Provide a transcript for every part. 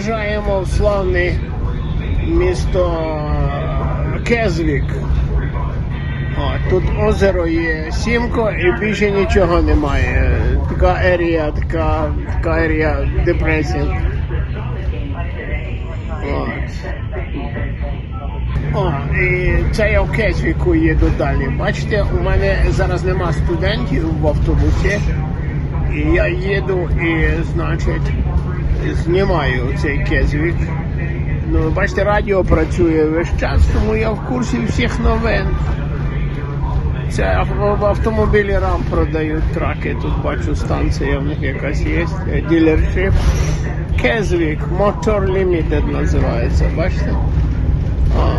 Заїжджаємо в славне місто Кезвік. О, тут озеро є сімко і більше нічого немає. Така ерія, така, така ерія депресії. О, і це я в Кетвіку їду далі. Бачите, у мене зараз нема студентів в автобусі. І я їду і, значить, знімаю цей Кетвік. Ну, бачите, радіо працює весь час, тому я в курсі всіх новин. Це автомобілі рам продають траки. Тут бачу станція в них якась є. е, Ділершип. Кезвік, Motor Limited називається, бачите? А,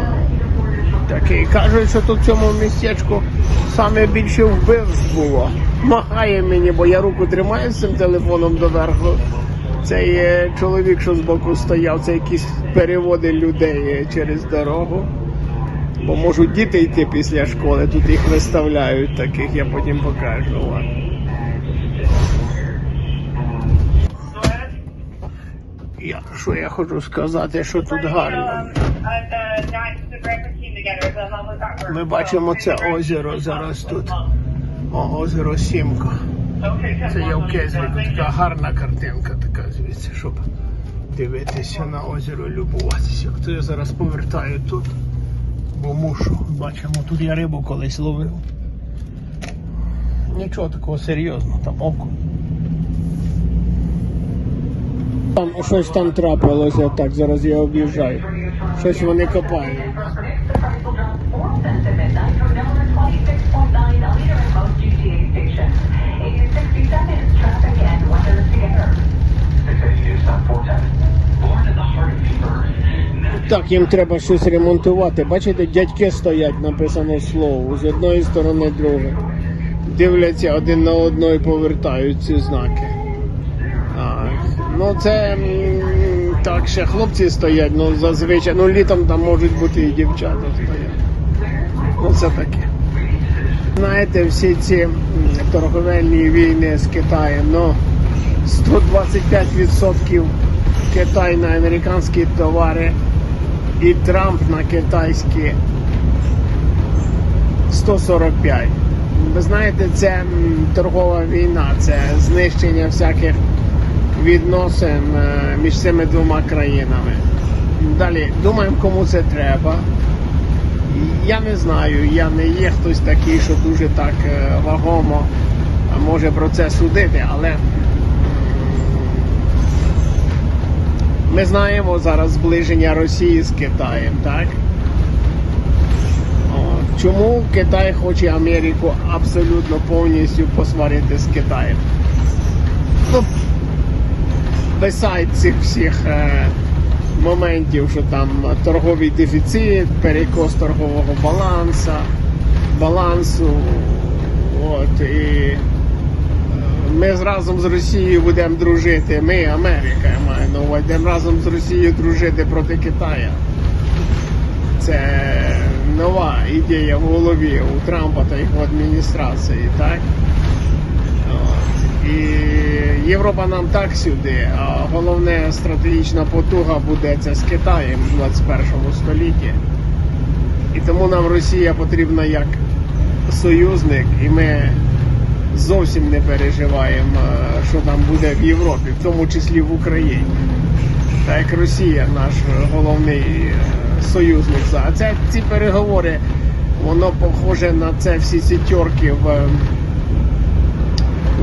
такий. Кажуть, що тут в цьому містечку саме більше вбивств було. Махає мені, бо я руку тримаю з цим телефоном доверху. Цей е, чоловік, що збоку стояв, це якісь переводи людей через дорогу. Бо можуть діти йти після школи, тут їх виставляють таких, я потім покажу вам. Я, що я хочу сказати, що тут гарно. Ми бачимо це озеро зараз тут. О, озеро Сімка. Це я в Кезвіку. Така гарна картинка така щоб дивитися на озеро, любуватися. То я зараз повертаю тут, бо мушу. Бачимо, тут я рибу колись ловив. Нічого такого серйозного, там око. Там щось там трапилося, так, зараз я об'їжджаю. Щось вони копають. Так, їм треба щось ремонтувати. Бачите, дядьки стоять, написано слово, з одної сторони друге. Дивляться один на одного і повертають ці знаки. Так. Ну це так, ще хлопці стоять, ну зазвичай, ну літом там можуть бути і дівчата стоять. Ну це таке. Знаєте, всі ці торговельні війни з Китаєм, ну 125% Китай на американські товари і Трамп на китайські 145. Ви знаєте, це торгова війна, це знищення всяких відносин е, між цими двома країнами. Далі думаємо, кому це треба. Я не знаю, я не є хтось такий, що дуже так е, вагомо може про це судити, але ми знаємо зараз зближення Росії з Китаєм, так? Чому Китай хоче Америку абсолютно повністю посварити з Китаєм? Ну, beside цих всіх е, моментів, що там торговий дефіцит, перекос торгового балансу, балансу. От, і ми разом з Росією будемо дружити. Ми, Америка, я маю на увазі, будемо разом з Росією дружити проти Китаю. Це нова ідея в голові у Трампа та його адміністрації, так? І Європа нам так сюди, а головне стратегічна потуга буде це з Китаєм в 21 столітті. І тому нам Росія потрібна як союзник, і ми зовсім не переживаємо, е, що там буде в Європі, в тому числі в Україні. Так як Росія наш головний е, союзник. А це ці переговори, воно похоже на це всі ці тьорки в, е,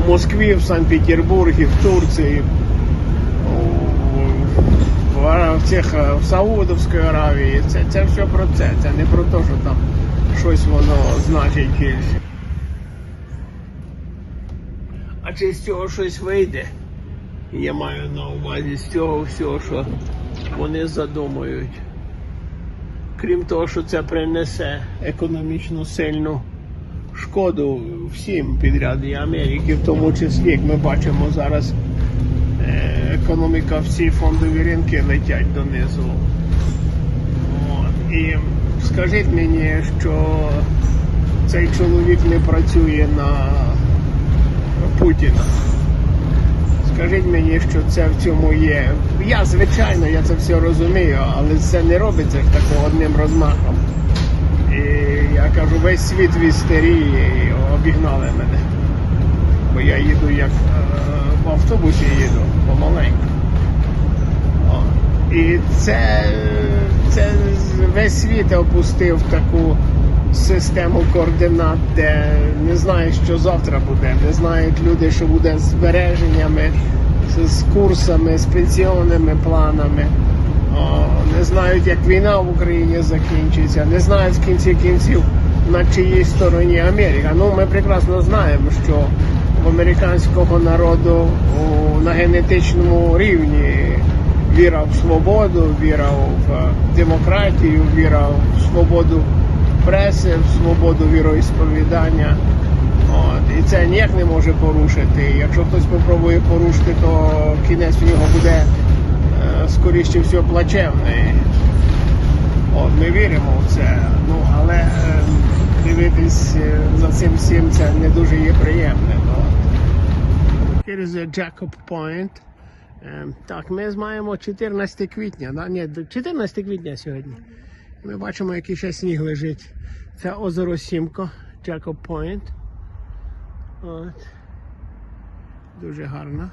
Москві, в Санкт-Петербургі, в Турції, в, цих, в Саудовській Аравії. Це, це все про це. Це не про те, що там щось воно значить більше. А чи з цього щось вийде? Я маю на увазі з цього всього, що вони задумують. Крім того, що це принесе економічно сильну шкоду всім підряд і Америки, в тому числі, як ми бачимо зараз, е, економіка, всі фондові ринки летять донизу. І скажіть мені, що цей чоловік не працює на Путіна. Скажіть мені, що це в цьому є. Я, звичайно, я це все розумію, але це не робиться такого одним розмахом. І я кажу, весь світ в істерії і обігнали мене. Бо я їду як е, в автобусі їду помаленьку. І це, це весь світ опустив таку систему координат, де не знають, що завтра буде, не знають люди, що буде з збереженнями, з, курсами, з пенсіонними планами. Не знають, як війна в Україні закінчиться, не знають в кінці кінців на чиїй стороні Америка. Ну, ми прекрасно знаємо, що в американського народу на генетичному рівні віра в свободу, віра в е, демократію, віра в свободу преси, в свободу віроісповідання. От, і це ніяк не може порушити. Якщо хтось спробує порушити, то кінець в нього буде е, скоріше всього плачевний. От, ми віримо в це. Ну, але е, дивитись е, за цим всім це не дуже є приємним. От. Here is a Jacob Point. Е, Так, ми маємо 14 квітня, да? Ні, 14 квітня сьогодні. Ми бачимо, який ще сніг лежить. Це озеро Сімко, Jacob Point. От. Дуже гарно.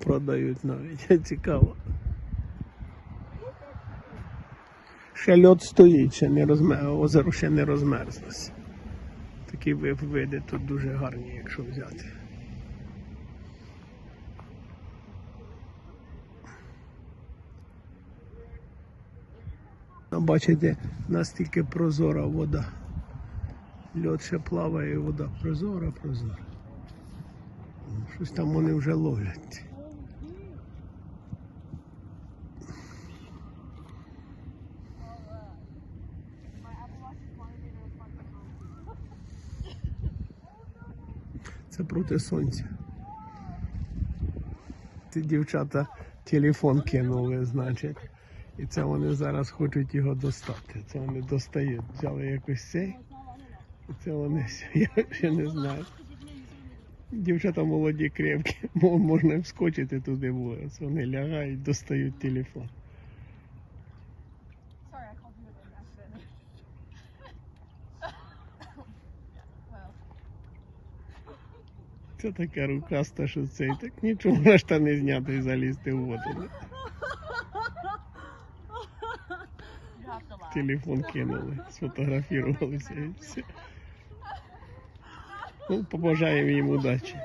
Продають навіть, цікаво. Ще льод стоїть, ще не розмер... озеро ще не розмерзлося. Такі ви- види тут дуже гарні, якщо взяти. Ну, Бачите, настільки прозора вода. Льод ще плаває, вода прозора, прозора. Щось там вони вже ловлять. Це проти сонця. Ці дівчата телефон кинули, значить. І це вони зараз хочуть його достати. Це вони достають. Взяли якось цей. І це вони я ще не знаю. Дівчата молоді, крепкі, можна вскочити туди було. Вони лягають, достають телефон. Це така рукаста, що цей. Так нічого можна штани зняти і залізти в воду. Телефон кинули, сфотографірувалися і все. Ну, побажаємо їм удачі.